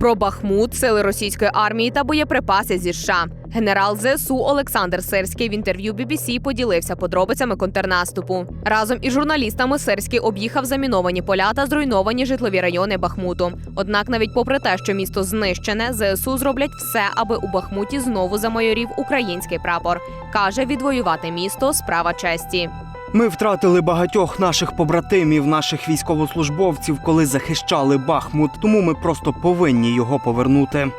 Про Бахмут, сили російської армії та боєприпаси зі США. Генерал ЗСУ Олександр Сирський в інтерв'ю BBC поділився подробицями контрнаступу. Разом із журналістами Сирський об'їхав заміновані поля та зруйновані житлові райони Бахмуту. Однак, навіть попри те, що місто знищене, ЗСУ зроблять все, аби у Бахмуті знову замайорів український прапор. каже, відвоювати місто справа честі. Ми втратили багатьох наших побратимів, наших військовослужбовців, коли захищали Бахмут, тому ми просто повинні його повернути.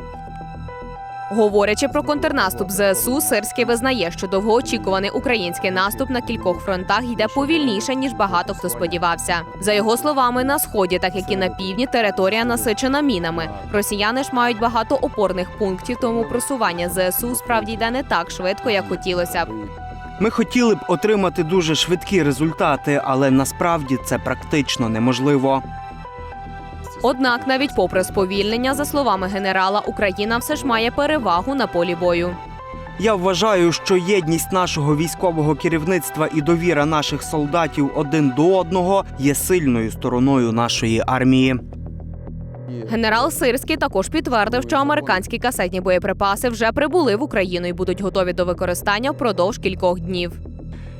Говорячи про контрнаступ ЗСУ, Сирський визнає, що довгоочікуваний український наступ на кількох фронтах йде повільніше ніж багато хто сподівався. За його словами, на сході, так як і на півдні, територія насичена мінами. Росіяни ж мають багато опорних пунктів, тому просування ЗСУ справді йде не так швидко, як хотілося б. Ми хотіли б отримати дуже швидкі результати, але насправді це практично неможливо. Однак, навіть попри сповільнення, за словами генерала, Україна все ж має перевагу на полі бою. Я вважаю, що єдність нашого військового керівництва і довіра наших солдатів один до одного є сильною стороною нашої армії. Генерал Сирський також підтвердив, що американські касетні боєприпаси вже прибули в Україну і будуть готові до використання впродовж кількох днів.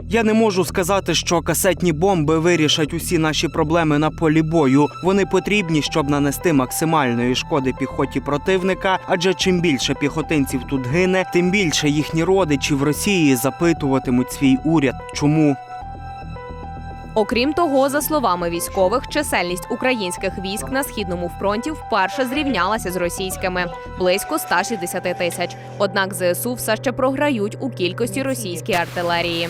Я не можу сказати, що касетні бомби вирішать усі наші проблеми на полі бою. Вони потрібні, щоб нанести максимальної шкоди піхоті противника. Адже чим більше піхотинців тут гине, тим більше їхні родичі в Росії запитуватимуть свій уряд, чому. Окрім того, за словами військових, чисельність українських військ на східному фронті вперше зрівнялася з російськими близько 160 тисяч. Однак ЗСУ все ще програють у кількості російської артилерії.